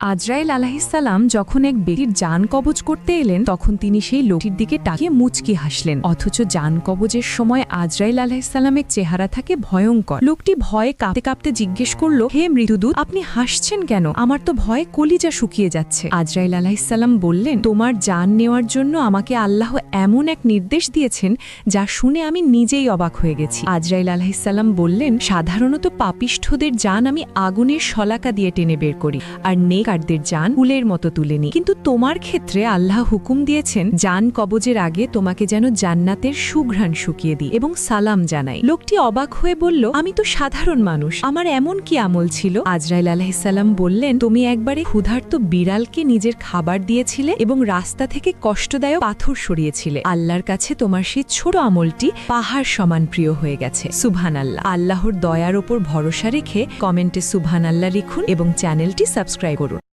আজরাইল আলাহিসাল্লাম যখন এক ব্যক্তির যান কবজ করতে এলেন, তখন তিনি সেই লোকটির দিকে তাকিয়ে মুচকি হাসলেন। অথচ যান কবজের সময় আজরাইল আলাহিসাল্লামের চেহারা থাকে ভয়ঙ্কর। লোকটি ভয়ে কাঁপতে কাঁপতে জিজ্ঞেস করল, হে মৃদুদূত, আপনি হাসছেন কেন? আমার তো ভয়ে কলিজা শুকিয়ে যাচ্ছে। আজরাইল আলাহিসাল্লাম বললেন, তোমার যান নেওয়ার জন্য আমাকে আল্লাহ এমন এক নির্দেশ দিয়েছেন, যা শুনে আমি নিজেই অবাক হয়ে গেছি। আজরাইল আলাহিসাল্লাম বললেন, সাধারণত পাপিষ্ঠদের যান আমি আগুনের শলাকা দিয়ে টেনে বের করি, আর নেকারদের যান ফুলের মতো তুলে নি কিন্তু তোমার ক্ষেত্রে আল্লাহ হুকুম দিয়েছেন, যান কবজের আগে তোমাকে যেন জান্নাতের সুঘ্রাণ শুকিয়ে দিই এবং সালাম জানাই। লোকটি অবাক হয়ে বলল, আমি তো সাধারণ মানুষ। আমার এমন কি আমল ছিল? আজরাইল আলাহিসাল্লাম বললেন, তুমি একবারে ক্ষুধার্ত বিড়ালকে নিজের খাবার দিয়েছিলে এবং রাস্তা থেকে কষ্টদায়ক পাথর সরিয়েছিলে। আল্লাহর কাছে তোমার সেই ছোট আমলটি পাহাড় সমান প্রিয় হয়ে গেছে। সুবহান আল্লাহ আল্লাহর দয়ার ওপর ভরসা রেখে কমেন্টে সুভান আল্লাহ লিখুন এবং চ্যানেলটি সাবস্ক্রাইব করুন।